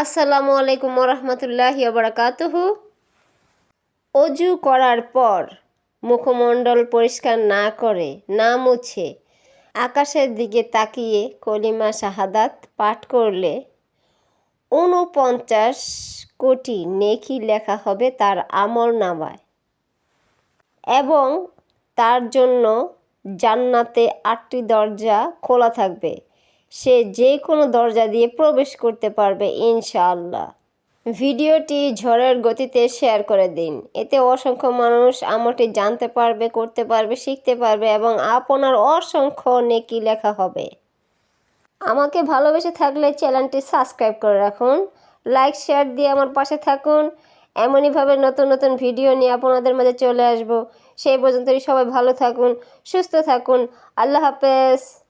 আসসালামু আলাইকুম রহমতুল্লাহ বারাকাতুহু অজু করার পর মুখমণ্ডল পরিষ্কার না করে, না মুছে, আকাশের দিকে তাকিয়ে কলিমা শাহাদাত পাঠ করলে ঊনপঞ্চাশ কোটি নেকি লেখা হবে তার আমল নামায় এবং তার জন্য জান্নাতে আটটি দরজা খোলা থাকবে। সে যে কোনো দরজা দিয়ে প্রবেশ করতে পারবে, ইনশাআল্লাহ। ভিডিওটি ঝড়ের গতিতে শেয়ার করে দিন। এতে অসংখ্য মানুষ আমলটি জানতে পারবে, করতে পারবে, শিখতে পারবে এবং আপনার অসংখ্য নেকি লেখা হবে। আমাকে ভালোবেসে থাকলে চ্যানেলটি সাবস্ক্রাইব করে রাখুন, লাইক, শেয়ার দিয়ে আমার পাশে থাকুন। এমনইভাবে নতুন নতুন ভিডিও নিয়ে আপনাদের মাঝে চলে আসব। সেই পর্যন্তই সবাই ভালো থাকুন, সুস্থ থাকুন। আল্লাহ হাফেজ।